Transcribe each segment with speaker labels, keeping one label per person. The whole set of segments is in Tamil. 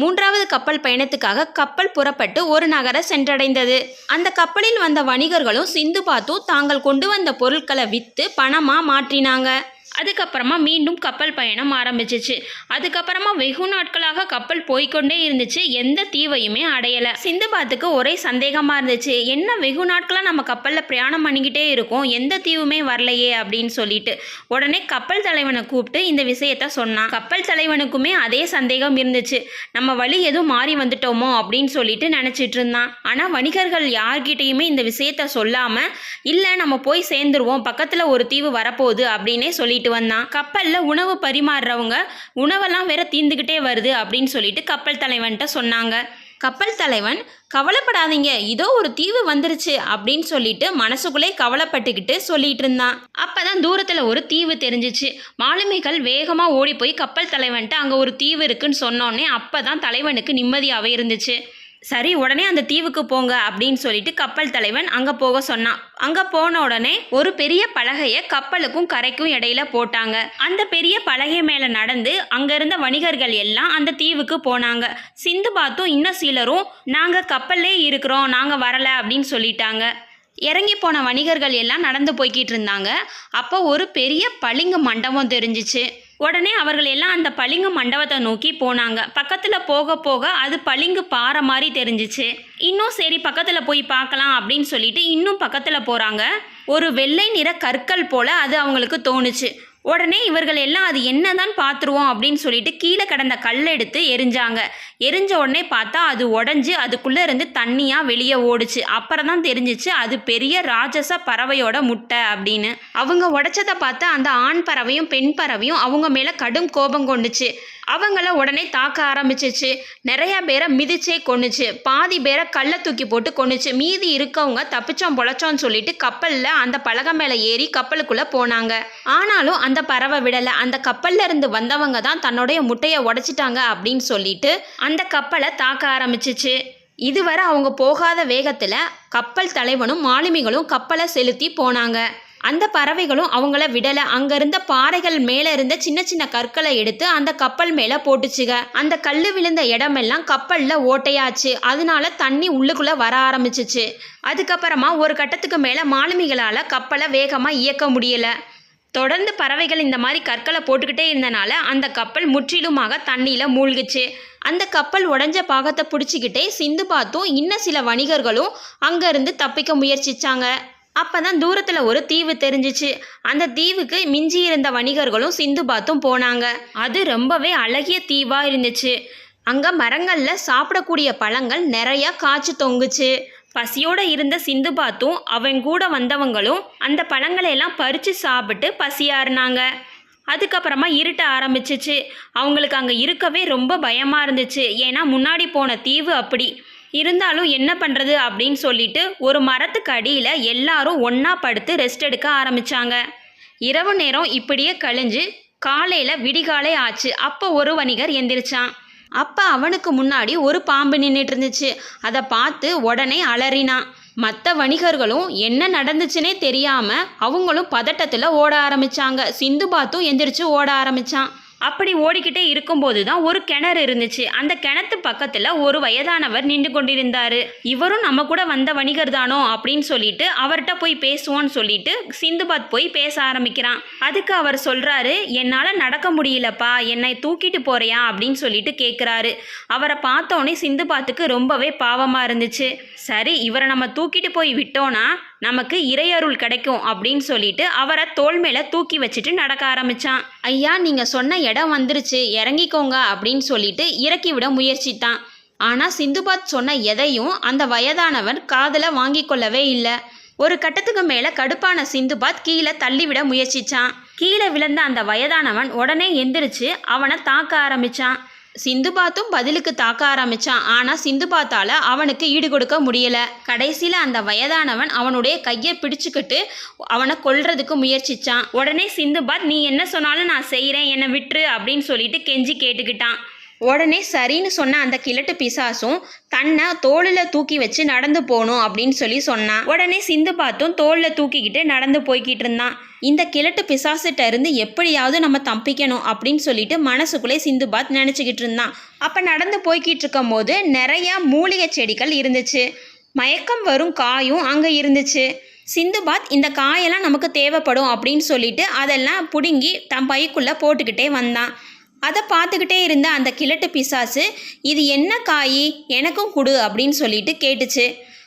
Speaker 1: மூன்றாவது கப்பல் பயணத்துக்காக கப்பல் புறப்பட்டு ஒரு நகர சென்றடைந்தது. அந்த கப்பலில் வந்த வணிகர்களும் சிந்து பாத்தும் தாங்கள் கொண்டு வந்த பொருட்களை விற்று பணமாக மாற்றினாங்க. அதுக்கப்புறமா மீண்டும் கப்பல் பயணம் ஆரம்பிச்சிச்சு. அதுக்கப்புறமா வெகு நாட்களாக கப்பல் போய்க்கொண்டே இருந்துச்சு. எந்த தீவையுமே அடையலை. சிந்துபாத்துக்கு ஒரே சந்தேகமாக இருந்துச்சு. என்ன வெகு நாட்களாக நம்ம கப்பலில் பிரயாணம் பண்ணிக்கிட்டே இருக்கோம். எந்த தீவுமே வரலையே அப்படின்னு சொல்லிட்டு. உடனே கப்பல் தலைவனை கூப்பிட்டு இந்த விஷயத்த சொன்னான். கப்பல் தலைவனுக்குமே அதே சந்தேகம் இருந்துச்சு. நம்ம வழி எதுவும் மாறி வந்துட்டோமோ அப்படின்னு சொல்லிட்டு நினச்சிட்டு இருந்தான். ஆனால் வணிகர்கள் யார்கிட்டயுமே இந்த விஷயத்த சொல்லாமல் இல்லை நம்ம போய் சேர்ந்துருவோம். பக்கத்தில் ஒரு தீவு வரப்போகுது அப்படின்னே சொல்லிட்டு வந்தான். கப்பலில் உணவு பரிமாறுறவங்க உணவெல்லாம் வேற தீந்துக்கிட்டே வருது அப்படின்னு சொல்லிட்டு கப்பல் தலைவன்கிட்ட சொன்னாங்க. கப்பல் தலைவன் கவலைப்படாதீங்க இதோ ஒரு தீவு வந்துருச்சு அப்படின்னு சொல்லிட்டு மனசுக்குள்ளே கவலைப்பட்டுக்கிட்டு சொல்லிட்டு இருந்தான். அப்பதான் தூரத்துல ஒரு தீவு தெரிஞ்சிச்சு. மாலுமிகள் வேகமா ஓடி போய் கப்பல் தலைவன்ட்டு அங்க ஒரு தீவு இருக்குன்னு சொன்னோன்னே அப்பதான் தலைவனுக்கு நிம்மதியாவே இருந்துச்சு. சரி உடனே அந்த தீவுக்கு போங்க அப்படின்னு சொல்லிட்டு கப்பல் தலைவன் அங்கே போக சொன்னான். அங்கே போன உடனே ஒரு பெரிய பலகையை கப்பலுக்கும் கரைக்கும் இடையில போட்டாங்க. அந்த பெரிய பலகை மேலே நடந்து அங்கே இருந்த வணிகர்கள் எல்லாம் அந்த தீவுக்கு போனாங்க. சிந்து பாத்தும் இன்னும் சிலரும் நாங்கள் கப்பல்லே இருக்கிறோம் நாங்கள் வரலை அப்படின்னு சொல்லிட்டாங்க. இறங்கி போன வணிகர்கள் எல்லாம் நடந்து போய்கிட்டு இருந்தாங்க. அப்போ ஒரு பெரிய பளிங்கு மண்டபம் தெரிஞ்சிச்சு. உடனே அவர்கள் எல்லாம் அந்த பளிங்கு மண்டபத்தை நோக்கி போனாங்க. பக்கத்தில் போக போக அது பளிங்கு பாறை மாதிரி தெரிஞ்சிச்சு. இன்னும் சரி பக்கத்தில் போய் பார்க்கலாம் அப்படின்னு சொல்லிட்டு இன்னும் பக்கத்தில் போகிறாங்க ஒரு வெள்ளை நிற கற்கள் போல் அது அவங்களுக்கு தோணுச்சு. உடனே இவர்கள் எல்லாம் அது என்னதான் பார்த்துருவோம் அப்படின்னு சொல்லிட்டு கீழே கிடந்த கல் எடுத்து எரிஞ்சாங்க. எரிஞ்ச உடனே பார்த்தா அது உடஞ்சி அதுக்குள்ளே இருந்து தண்ணியாக வெளியே ஓடுச்சு. அப்புறம் தான் தெரிஞ்சிச்சு அது பெரிய ராட்சச பறவையோட முட்டை அப்படின்னு. அவங்க உடைச்சதை பார்த்து அந்த ஆண் பறவையும் பெண் பறவையும் அவங்க மேலே கடும் கோபம் கொண்டுச்சு. அவங்கள உடனே தாக்க ஆரம்பிச்சிச்சு. நிறைய பேரை மிதிச்சே கொன்னுச்சு. பாதி பேரை கல்லை தூக்கி போட்டு கொன்னுச்சு. மீதி இருக்கவங்க தப்பிச்சோம் பொழைச்சோம்னு சொல்லிட்டு கப்பலில் அந்த பலகை மேலே ஏறி கப்பலுக்குள்ளே போனாங்க. ஆனாலும் அந்த பறவை விடலை. அந்த கப்பல்ல இருந்து வந்தவங்க தான் தன்னுடைய முட்டையை உடைச்சிட்டாங்க அப்படின்னு சொல்லிட்டு அந்த அந்த கப்பலை தாக்க ஆரம்பிச்சிச்சு. இதுவரை அவங்க போகாத வேகத்தில் கப்பல் தலைவனும் மாலுமிகளும் கப்பலை செலுத்தி போனாங்க. அந்த பறவைகளும் அவங்கள விடலை. அங்கே இருந்த பாறைகள் மேலே இருந்த சின்ன சின்ன கற்களை எடுத்து அந்த கப்பல் மேலே போட்டுச்சுக. அந்த கல் விழுந்த இடமெல்லாம் கப்பலில் ஓட்டையாச்சு. அதனால தண்ணி உள்ளுக்குள்ளே வர ஆரம்பிச்சிச்சு. அதுக்கப்புறமா ஒரு கட்டத்துக்கு மேலே மாலுமிகளால் கப்பலை வேகமாக இயக்க முடியலை. தொடர்ந்து பறவைகள் இந்த மாதிரி கற்களை போட்டுக்கிட்டே இருந்தனால அந்த கப்பல் முற்றிலுமாக தண்ணியில் மூழ்குச்சு. அந்த கப்பல் உடஞ்ச பாகத்தை பிடிச்சிக்கிட்டே சிந்து பார்த்தும் இன்னும் சில வணிகர்களும் அங்கேருந்து தப்பிக்க முயற்சிச்சாங்க. அப்போ தான் தூரத்தில் ஒரு தீவு தெரிஞ்சிச்சு. அந்த தீவுக்கு மிஞ்சி இருந்த வணிகர்களும் சிந்து பார்த்தும் போனாங்க. அது ரொம்பவே அழகிய தீவாக இருந்துச்சு. அங்கே மரங்களில் சாப்பிடக்கூடிய பழங்கள் நிறையா காய்ச்சி தொங்குச்சு. பசியோடு இருந்த சிந்து பாத்தும் அவன் கூட வந்தவங்களும் அந்த பழங்களையெல்லாம் பறித்து சாப்பிட்டு பசியாறுனாங்க. அதுக்கப்புறமா இருட்ட ஆரம்பிச்சிச்சு. அவங்களுக்கு அங்கே இருக்கவே ரொம்ப பயமாக இருந்துச்சு. ஏன்னா முன்னாடி போன தீவு அப்படி. இருந்தாலும் என்ன பண்ணுறது அப்படின்னு சொல்லிட்டு ஒரு மரத்துக்கு அடியில் எல்லாரும் ஒன்றா படுத்து ரெஸ்ட் எடுக்க ஆரம்பித்தாங்க இரவு நேரம் இப்படியே கழிஞ்சு காலையில் விடிகாலை ஆச்சு. அப்போ ஒரு வணிகர் எந்திரிச்சான். அப்போ அவனுக்கு முன்னாடி ஒரு பாம்பு நின்றுட்டு இருந்துச்சு. அதை பார்த்து உடனே அலறினான் மற்ற வணிகர்களும் என்ன நடந்துச்சுனே தெரியாமல் அவங்களும் பதட்டத்தில் ஓட ஆரம்பிச்சாங்க. சிந்து பாத்தும் எந்திரிச்சு ஓட ஆரம்பித்தான் அப்படி ஓடிக்கிட்டே இருக்கும்போது தான் ஒரு கிணறு இருந்துச்சு. அந்த கிணத்து பக்கத்தில் ஒரு வயதானவர் நின்று கொண்டிருந்தார். இவரும் நம்ம கூட வந்த வணிகர் தானோ அப்படின்னு சொல்லிட்டு அவர்கிட்ட போய் பேசுவோன்னு சொல்லிட்டு சிந்துபாத் போய் பேச ஆரம்பிக்கிறான். அதுக்கு அவர் சொல்கிறாரு என்னால் நடக்க முடியலப்பா. என்னை தூக்கிட்டு போறியா? அப்படின்னு சொல்லிட்டு கேட்குறாரு அவரை பார்த்தோன்னே சிந்துபாத்துக்கு ரொம்பவே பாவமாக இருந்துச்சு. சரி இவரை நம்ம தூக்கிட்டு போய் விட்டோன்னா நமக்கு இறையருள் கிடைக்கும் அப்படின்னு சொல்லிட்டு அவரை தோல் மேலே தூக்கி வச்சுட்டு நடக்க ஆரம்பிச்சான். ஐயா நீங்கள் சொன்ன இடம் வந்துருச்சு இறங்கிக்கோங்க அப்படின்னு சொல்லிட்டு இறக்கி விட முயற்சித்தான். ஆனால் சிந்துபாத் சொன்ன எதையும் அந்த வயதானவன் காதில் வாங்கி கொள்ளவே இல்லை. ஒரு கட்டத்துக்கு மேலே கடுப்பான சிந்துபாத் கீழே தள்ளிவிட முயற்சிச்சான். கீழே விழுந்த அந்த வயதானவன் உடனே எந்திரிச்சு அவனை தாக்க ஆரம்பிச்சான். சிந்துபாத்தும் பதிலுக்கு தாக்க ஆரம்பிச்சான். ஆனா சிந்துபாத்தால அவனுக்கு ஈடு கொடுக்க முடியல. கடைசியில அந்த வயதானவன் அவனுடைய கையை பிடிச்சுக்கிட்டு அவனை கொல்றதுக்கு முயற்சிச்சான். உடனே சிந்துபாத் நீ என்ன சொன்னாலும் நான் செய்கிறேன் என்னை விட்டுரு அப்படின்னு சொல்லிட்டு கெஞ்சி கேட்டுக்கிட்டான். உடனே சரின்னு சொன்ன அந்த கிழட்டு பிசாசும் தன்னை தோளில் தூக்கி வச்சு நடந்து போகணும் அப்படின்னு சொல்லி சொன்னான். உடனே சிந்து பார்த்தும் தோளில் தூக்கிக்கிட்டு நடந்து போய்கிட்டு இருந்தான். இந்த கிழட்டு பிசாசிட்ட இருந்து எப்படியாவது நம்ம தப்பிக்கணும் அப்படின்னு சொல்லிட்டு மனசுக்குள்ளே சிந்து பாத் நினச்சிக்கிட்டு இருந்தான். அப்போ நடந்து போய்கிட்டு இருக்கும் போது நிறையா மூலிகை செடிகள் இருந்துச்சு. மயக்கம் வரும் காயும் அங்கே இருந்துச்சு. சிந்துபாத் இந்த காயெல்லாம் நமக்கு தேவைப்படும் அப்படின்னு சொல்லிட்டு அதெல்லாம் பிடுங்கி தன் பைக்குள்ளே போட்டுக்கிட்டே வந்தான். அதை பார்த்துக்கிட்டே இருந்த அந்த கிழட்டு பிசாசு இது என்ன காய்? எனக்கும் கொடு அப்படின்னு சொல்லிட்டு கேட்டுச்சு.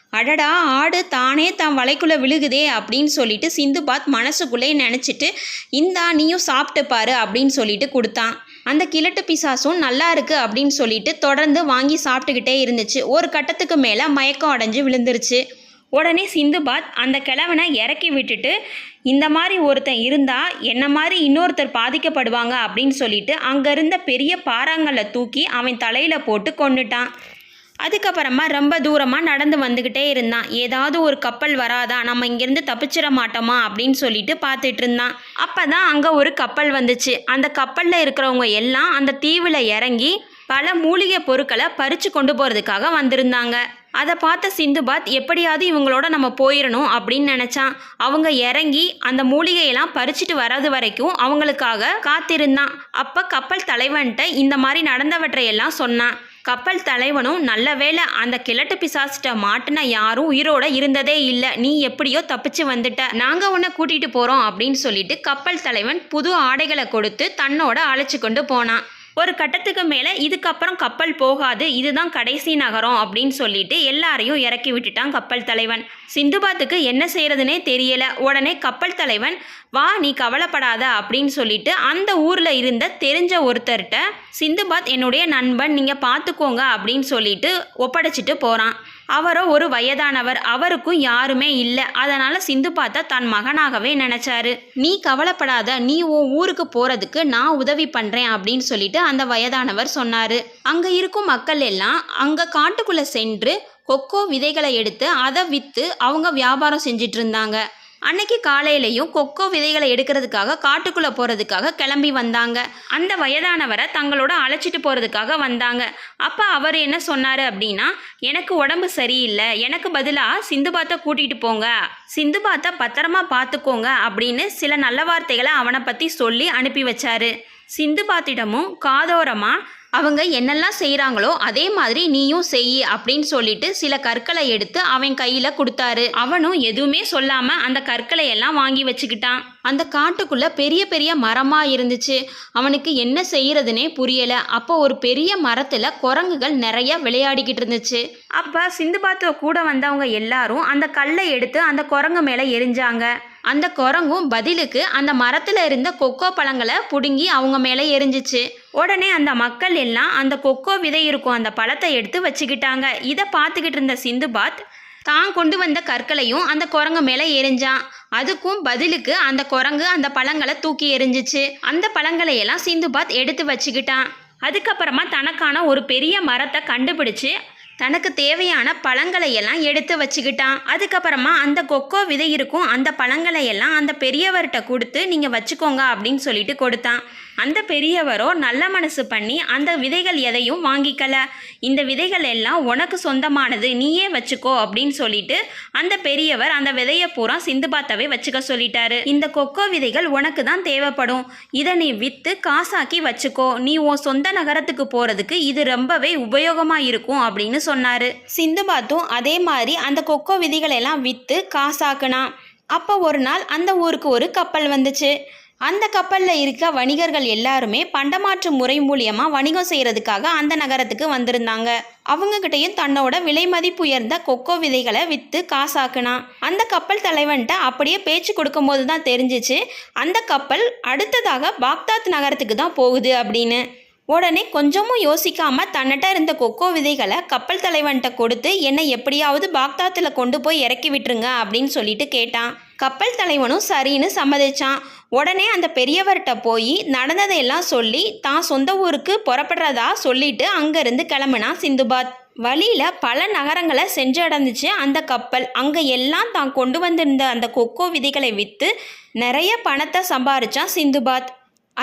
Speaker 1: அடடா ஆடு தானே தன் வலைக்குள்ளே விழுகுதே அப்படின்னு சொல்லிட்டு சிந்துபாத் மனசுக்குள்ளே நினச்சிட்டு இந்தா நீயும் சாப்பிட்டு பாரு அப்படின்னு சொல்லிட்டு கொடுத்தான். அந்த கிழட்டு பிசாசும் நல்லா இருக்கு அப்படின்னு சொல்லிட்டு தொடர்ந்து வாங்கி சாப்பிட்டுக்கிட்டே இருந்துச்சு. ஒரு கட்டத்துக்கு மேலே மயக்கம் அடைஞ்சு விழுந்துருச்சு. உடனே சிந்துபாத் அந்த கிழவனை இறக்கி விட்டுட்டு இந்த மாதிரி ஒருத்தன் இருந்தால் என்ன மாதிரி இன்னொருத்தர் பாதிக்கப்படுவாங்க? அப்படின்னு சொல்லிட்டு அங்கே இருந்த பெரிய பாறாங்களை தூக்கி அவன் தலையில் போட்டு கொண்டுட்டான் அதுக்கப்புறமா ரொம்ப தூரமாக நடந்து வந்துக்கிட்டே இருந்தான். ஏதாவது ஒரு கப்பல் வராதா? நம்ம இங்கேருந்து தப்பிச்சிட மாட்டோமா? அப்படின்னு சொல்லிட்டு பார்த்துட்டு இருந்தான். அப்போ தான் அங்கே ஒரு கப்பல் வந்துச்சு. அந்த கப்பலில் இருக்கிறவங்க எல்லாம் அந்த தீவில் இறங்கி பல மூலிகை பொருட்களை பறித்து கொண்டு போகிறதுக்காக வந்திருந்தாங்க. அதை பார்த்த சிந்துபாத் எப்படியாவது இவங்களோட நம்ம போயிடணும் அப்படின்னு நினச்சான். அவங்க இறங்கி அந்த மூலிகையெல்லாம் பறிச்சுட்டு வர்றது வரைக்கும் அவங்களுக்காக காத்திருந்தான். அப்போ கப்பல் தலைவன்கிட்ட இந்த மாதிரி நடந்தவற்றையெல்லாம் சொன்னான். கப்பல் தலைவனும் நல்ல வேளை அந்த கிழட்டு பிசாசிட்ட மாட்டின யாரும் உயிரோட இருந்ததே இல்லை. நீ எப்படியோ தப்பிச்சு வந்துட்ட. நாங்கள் உன்னை கூட்டிகிட்டு போகிறோம் அப்படின்னு சொல்லிட்டு கப்பல் தலைவன் புது ஆடைகளை கொடுத்து தன்னோட அழைச்சி கொண்டு போனான். ஒரு கட்டத்துக்கு மேலே இதுக்கப்புறம் கப்பல் போகாது இதுதான் கடைசி நகரம் அப்படின்னு சொல்லிட்டு எல்லாரையும் இறக்கி விட்டுட்டான் கப்பல் தலைவன். சிந்துபாத்துக்கு என்ன செய்யறதுனே தெரியல. உடனே கப்பல் தலைவன் வா நீ கவலைப்படாத அப்படின்னு சொல்லிட்டு அந்த ஊரில் இருந்த தெரிஞ்ச ஒருத்தர்கிட்ட சிந்துபாத் என்னுடைய நண்பன் நீங்கள் பார்த்துக்கோங்க அப்படின்னு சொல்லிட்டு ஒப்படைச்சிட்டு போகிறான் அவரோ ஒரு வயதானவர் அவருக்கும் யாருமே இல்லை. அதனால சிந்து பார்த்தா தன் மகனாகவே நினைச்சாரு. நீ கவலைப்படாத நீ உன் ஊருக்கு போறதுக்கு நான் உதவி பண்றேன் அப்படின்னு சொல்லிட்டு அந்த வயதானவர் சொன்னாரு. அங்க இருக்கும் மக்கள் எல்லாம் அங்க காட்டுக்குள்ள சென்று கொக்கோ விதைகளை எடுத்து அதை விற்று அவங்க வியாபாரம் செஞ்சிட்டு இருந்தாங்க. அன்னைக்கு காலையிலையும் கொக்கோ விதைகளை எடுக்கிறதுக்காக காட்டுக்குள்ளே போகிறதுக்காக கிளம்பி வந்தாங்க. அந்த வயதானவரை தங்களோட அழைச்சிட்டு போகிறதுக்காக வந்தாங்க. அப்போ அவர் என்ன சொன்னார் அப்படின்னா எனக்கு உடம்பு சரியில்லை. எனக்கு பதிலாக சிந்துபாத்தை கூட்டிகிட்டு போங்க. சிந்துபாத்தை பத்திரமா பார்த்துக்கோங்க அப்படின்னு சில நல்ல வார்த்தைகளை அவனை பற்றி சொல்லி அனுப்பி வச்சாரு. சிந்துபாத்திடமும் காதோரமாக அவங்க என்னெல்லாம் செய்கிறாங்களோ அதே மாதிரி நீயும் செய் அப்படின்னு சொல்லிட்டு சில கற்களை எடுத்து அவன் கையில் கொடுத்தாரு. அவனும் எதுவுமே சொல்லாமல் அந்த கற்களை எல்லாம் வாங்கி வச்சுக்கிட்டான். அந்த காட்டுக்குள்ள பெரிய பெரிய மரமா இருந்துச்சு. அவனுக்கு என்ன செய்யறதுனே புரியல. அப்போ ஒரு பெரிய மரத்துல குரங்குகள் நிறைய விளையாடிக்கிட்டு இருந்துச்சு. அப்ப சிந்துபாத்துவ கூட வந்தவங்க எல்லாரும் அந்த கல்லை எடுத்து அந்த குரங்கு மேல எரிஞ்சாங்க. அந்த குரங்கும் பதிலுக்கு அந்த மரத்துல இருந்த கொக்கோ பழங்களை புடுங்கி அவங்க மேல எரிஞ்சிச்சு. உடனே அந்த மக்கள் எல்லாம் அந்த கொக்கோ விதை இருக்கும் அந்த பழத்தை எடுத்து வச்சுக்கிட்டாங்க. இதை பார்த்துக்கிட்டு இருந்த சிந்துபாத் தான் கொண்டு வந்த கற்களையும் அந்த குரங்கு மேலே எரிஞ்சான். அதுக்கும் பதிலுக்கு அந்த குரங்கு அந்த பழங்களை தூக்கி எரிஞ்சிச்சு. அந்த பழங்களையெல்லாம் சிந்து சிந்துபாத் எடுத்து வச்சுக்கிட்டான். அதுக்கப்புறமா தனக்கான ஒரு பெரிய மரத்தை கண்டுபிடிச்சு தனக்கு தேவையான பழங்களை எல்லாம் எடுத்து வச்சுக்கிட்டான். அதுக்கப்புறமா அந்த கொக்கோ விதை இருக்கும் அந்த பழங்களை எல்லாம் அந்த பெரியவர்கிட்ட கொடுத்து நீங்கள் வச்சுக்கோங்க அப்படின்னு சொல்லிட்டு கொடுத்தான். அந்த பெரியவரோ நல்ல மனசு பண்ணி அந்த விதைகள் எதையும் வாங்கிக்கல. இந்த விதைகள் எல்லாம் உனக்கு சொந்தமானது நீயே வச்சுக்கோ அப்படின்னு சொல்லிட்டு அந்த பெரியவர் அந்த விதையை பூரா சிந்து சிந்துபாத்தாவே வச்சுக்க சொல்லிட்டாரு. இந்த கொக்கோ விதைகள் உனக்கு தான் தேவைப்படும். இதை நீ விற்று காசாக்கி வச்சுக்கோ. நீ உன் சொந்த நகரத்துக்கு போகிறதுக்கு இது ரொம்பவே உபயோகமாக இருக்கும் அப்படின்னு சொன்னார். சிந்துபாத்தும் அதே மாதிரி அந்த கொக்கோ விதைகளை எல்லாம் விற்று காசாக்குனான். அப்போ ஒரு நாள் அந்த ஊருக்கு ஒரு கப்பல் வந்துச்சு. அந்த கப்பலில் இருக்க வணிகர்கள் எல்லாருமே பண்டமாற்று முறை மூலியமாக வணிகம் செய்கிறதுக்காக அந்த நகரத்துக்கு வந்திருந்தாங்க. அவங்கக்கிட்டையும் தன்னோட விலை மதிப்பு உயர்ந்த கொக்கோ விதைகளை விற்று காசாக்குனான். அந்த கப்பல் தலைவன்கிட்ட அப்படியே பேச்சு கொடுக்கும்போது தான் தெரிஞ்சிச்சு அந்த கப்பல் அடுத்ததாக பாக்தாத் நகரத்துக்கு தான் போகுது அப்படின்னு. உடனே கொஞ்சமும் யோசிக்காம தன்னிட்ட இருந்த கொக்கோ விதைகளை கப்பல் தலைவன்கிட்ட கொடுத்து என்னை எப்படியாவது பாக்தாத்தில் கொண்டு போய் இறக்கி விட்டுருங்க அப்படின்னு சொல்லிட்டு கேட்டான். கப்பல் தலைவனும் சரின்னு சம்மதிச்சான். உடனே அந்த பெரியவர்கிட்ட போய் நடந்ததையெல்லாம் சொல்லி தான் சொந்த ஊருக்கு புறப்படுறதா சொல்லிட்டு அங்கேருந்து கிளம்புனான் சிந்துபாத். வழியில் பல நகரங்களை சென்றடைந்துச்சு அந்த கப்பல். அங்கே எல்லாம் தான் கொண்டு வந்திருந்த அந்த கொக்கோ விதைகளை விற்று நிறைய பணத்தை சம்பாரிச்சான் சிந்துபாத்.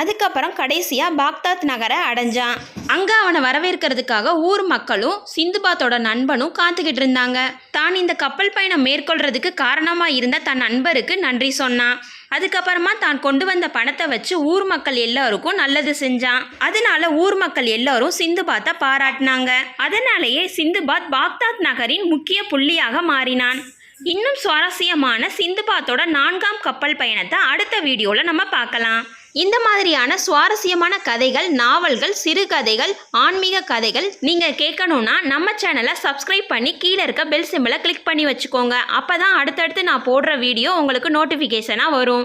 Speaker 1: அதுக்கப்புறம் கடைசியாக பாக்தாத் நகரை அடைஞ்சான். அங்கே அவனை வரவேற்கிறதுக்காக ஊர் மக்களும் சிந்துபாத்தோட நண்பனும் காத்துக்கிட்டு இருந்தாங்க. தான் இந்த கப்பல் பயணம் மேற்கொள்றதுக்கு காரணமாக இருந்த தன் நண்பருக்கு நன்றி சொன்னான். அதுக்கப்புறமா தான் கொண்டு வந்த பணத்தை வச்சு ஊர் மக்கள் எல்லாருக்கும் நல்லது செஞ்சான். அதனால ஊர் மக்கள் எல்லாரும் சிந்துபாத்தை பாராட்டினாங்க. அதனாலேயே சிந்துபாத் பாக்தாத் நகரின் முக்கிய புள்ளியாக மாறினான். இன்னும் சுவாரஸ்யமான சிந்துபாத்தோட நான்காம் கப்பல் பயணத்தை அடுத்த வீடியோவில் நம்ம பார்க்கலாம். இந்த மாதிரியான சுவாரஸ்யமான கதைகள் நாவல்கள் சிறுகதைகள் ஆன்மீக கதைகள் நீங்கள் கேட்கணுன்னா நம்ம சேனலை சப்ஸ்கிரைப் பண்ணி கீழே இருக்க பெல் சிம்பிளை கிளிக் பண்ணி வச்சுக்கோங்க. அப்போ தான் அடுத்தடுத்து நான் போடுற வீடியோ உங்களுக்கு நோட்டிஃபிகேஷனாக வரும்.